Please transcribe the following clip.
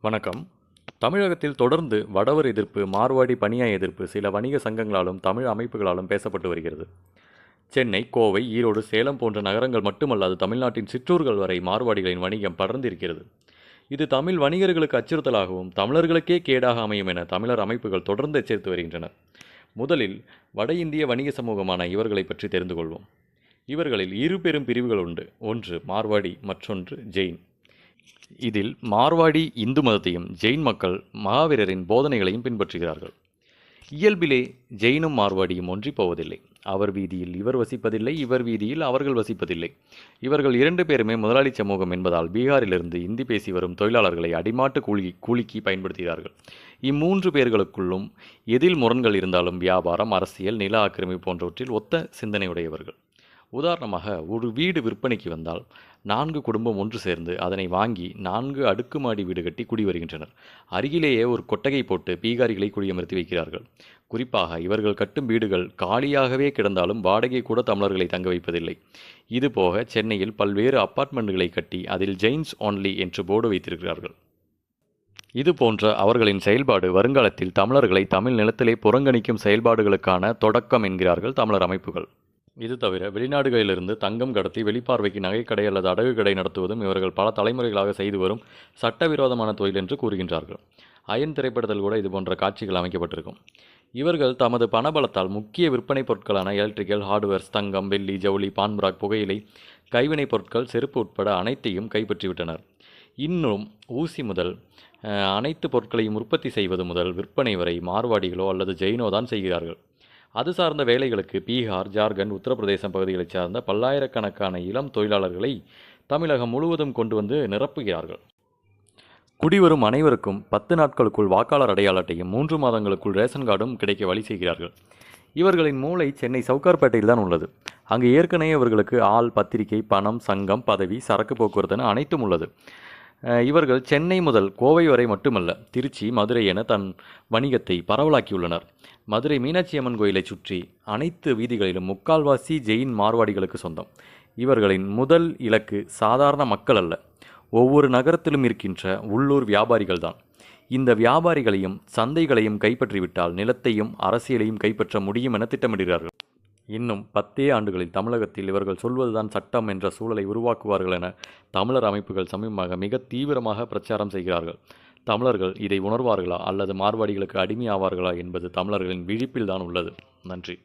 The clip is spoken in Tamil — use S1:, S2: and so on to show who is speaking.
S1: வணக்கம். தமிழகத்தில் தொடர்ந்து வடவர் எதிர்ப்பு மார்வாடி பணியாய் எதிர்ப்பு சில வணிக சங்கங்களாலும் தமிழ் அமைப்புகளாலும் பேசப்பட்டு வருகிறது. சென்னை கோவை ஈரோடு சேலம் போன்ற நகரங்கள் மட்டுமல்லாது தமிழ்நாட்டின் சிற்றூர்கள் வரை மார்வாடிகளின் வணிகம் படர்ந்திருக்கிறது. இது தமிழ் வணிகர்களுக்கு அச்சுறுத்தலாகவும் தமிழர்களுக்கே கேடாக அமையும் என தமிழர் அமைப்புகள் தொடர்ந்து எச்சரித்து வருகின்றன முதலில் வட இந்திய வணிக சமூகமான இவர்களை பற்றி தெரிந்து கொள்வோம். இவர்களில் இரு பெரும் பிரிவுகள் உண்டு. ஒன்று மார்வாடி மற்றொன்று ஜெயின். இதில் மார்வாடி இந்து மதத்தையும் ஜெயின் மக்கள் மகாவீரரின் போதனைகளையும் பின்பற்றுகிறார்கள். இயல்பிலே ஜெயினும் மார்வாடியும் ஒன்றிப் போவதில்லை. அவர் வீதியில் இவர் வசிப்பதில்லை இவர் வீதியில் அவர்கள் வசிப்பதில்லை. இவர்கள் இரண்டு பேருமே முதலாளி சமூகம் என்பதால் பீகாரிலிருந்து இந்தி பேசி வரும் தொழிலாளர்களை அடிமாட்டு கூலி கூலிக்கு பயன்படுத்துகிறார்கள். இம்மூன்று பேர்களுக்குள்ளும் எதில் முரண்கள் இருந்தாலும் வியாபாரம் அரசியல் நில ஆக்கிரமிப்பு போன்றவற்றில் ஒத்த சிந்தனையுடையவர்கள். உதாரணமாக ஒரு வீடு விற்பனைக்கு வந்தால் நான்கு குடும்பம் ஒன்று சேர்ந்து அதனை வாங்கி நான்கு அடுக்குமாடி வீடு கட்டி குடி வருகின்றனர். அருகிலேயே ஒரு கொட்டகை போட்டு பீகாரிகளை குடியமர்த்தி வைக்கிறார்கள். குறிப்பாக இவர்கள் கட்டும் வீடுகள் காலியாகவே கிடந்தாலும் வாடகை கூட தமிழர்களை தங்க வைப்பதில்லை. இதுபோக சென்னையில் பல்வேறு அப்பார்ட்மெண்ட்டுகளை கட்டி அதில் ஜெயின்ஸ் ஒன்லி என்று போர்டு வைத்திருக்கிறார்கள். இது போன்ற அவர்களின் செயல்பாடு வருங்காலத்தில் தமிழர்களை தமிழ் நிலத்திலே புறங்கணிக்கும் செயல்பாடுகளுக்கான தொடக்கம் என்கிறார்கள் தமிழர் அமைப்புகள். இது தவிர வெளிநாடுகளிலிருந்து தங்கம் கடத்தி வெளிப்பார்வைக்கு நகைக்கடை அல்லது அடகு கடை நடத்துவதும் இவர்கள் பல தலைமுறைகளாக செய்து வரும் சட்டவிரோதமான தொழில் என்று கூறுகின்றார்கள். அயன் திரைப்படத்தில் கூட இது போன்ற காட்சிகள் அமைக்கப்பட்டிருக்கும். இவர்கள் தமது பணபலத்தால் முக்கிய விற்பனை பொருட்களான எலக்ட்ரிக்கல் ஹார்ட்வேர்ஸ் தங்கம் வெள்ளி ஜவுளி பான்முராக் புகையிலை கைவினைப் பொருட்கள் செருப்பு உட்பட அனைத்தையும் கைப்பற்றிவிட்டனர். இன்னும் ஊசி முதல் அனைத்து பொருட்களையும் உற்பத்தி செய்வது முதல் விற்பனை வரை மார்வாடிகளோ அல்லது ஜெயினோ தான் செய்கிறார்கள். அது சார்ந்த வேலைகளுக்கு பீகார் ஜார்க்கண்ட் உத்தரப்பிரதேசம் பகுதிகளைச் சார்ந்த பல்லாயிரக்கணக்கான இளம் தொழிலாளர்களை தமிழகம் முழுவதும் கொண்டு வந்து நிரப்புகிறார்கள். குடிவரும் அனைவருக்கும் பத்து நாட்களுக்குள் வாக்காளர் அடையாள அட்டையும் மூன்று மாதங்களுக்குள் ரேஷன் கார்டும் கிடைக்க வழி செய்கிறார்கள். இவர்களின் மூளை சென்னை சவுகார்பேட்டையில் தான் உள்ளது. அங்கு ஏற்கனவே இவர்களுக்கு ஆள் பத்திரிகை பணம் சங்கம் பதவி சரக்கு போக்குவரத்து என அனைத்தும் உள்ளது. இவர்கள் சென்னை முதல் கோவை வரை மட்டுமல்ல திருச்சி மதுரை என தன் வணிகத்தை பரவலாக்கியுள்ளனர். மதுரை மீனாட்சி அம்மன் கோயிலைச் சுற்றி அனைத்து வீதிகளிலும் முக்கால்வாசி ஜெயின் மார்வாடிகளுக்கு சொந்தம். இவர்களின் முதல் இலக்கு சாதாரண மக்கள் அல்ல ஒவ்வொரு நகரத்திலும் இருக்கின்ற உள்ளூர் வியாபாரிகள்தான் இந்த வியாபாரிகளையும் சந்தைகளையும் கைப்பற்றிவிட்டால் நிலத்தையும் அரசியலையும் கைப்பற்ற முடியும் என திட்டமிடுகிறார்கள். இன்னும் பத்தே ஆண்டுகளில் தமிழகத்தில் இவர்கள் சொல்வதுதான் சட்டம் என்ற சூழலை உருவாக்குவார்கள் என தமிழர் அமைப்புகள் சமீபமாக மிக தீவிரமாக பிரச்சாரம் செய்கிறார்கள். தமிழர்கள் இதை உணர்வார்களா அல்லது மார்வாடிகளுக்கு அடிமையாவார்களா என்பது தமிழர்களின் விழிப்பில்தான் உள்ளது. நன்றி.